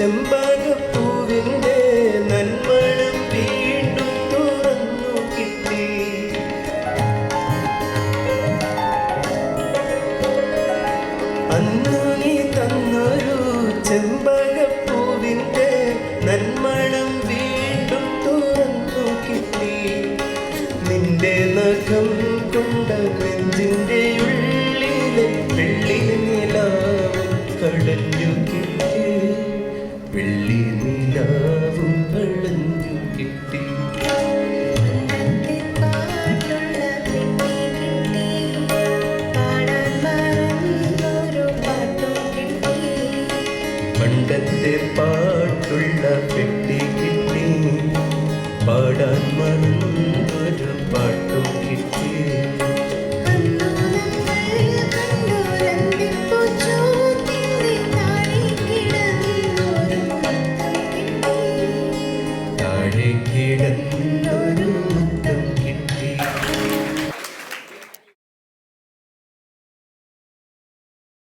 ചെമ്പകപ്പൂവിന്റെ നന്മണം വീണ്ടും തുറന്നു കിട്ടി. അന്നു നീ തന്നൊരു ചെമ്പകപ്പൂവിന്റെ നന്മണം വീണ്ടും തുറന്നു കിട്ടി. നിന്റെ നഖം കൊണ്ട നെഞ്ചിന്റെ ഉള്ളിലെ വെള്ളി നിലാവും കളഞ്ഞു കിട്ടി. വെള്ളി നിലാവും കളഞ്ഞു കിട്ടി. പണ്ടത്തെ പാട്ടുള്ള കിടന്നു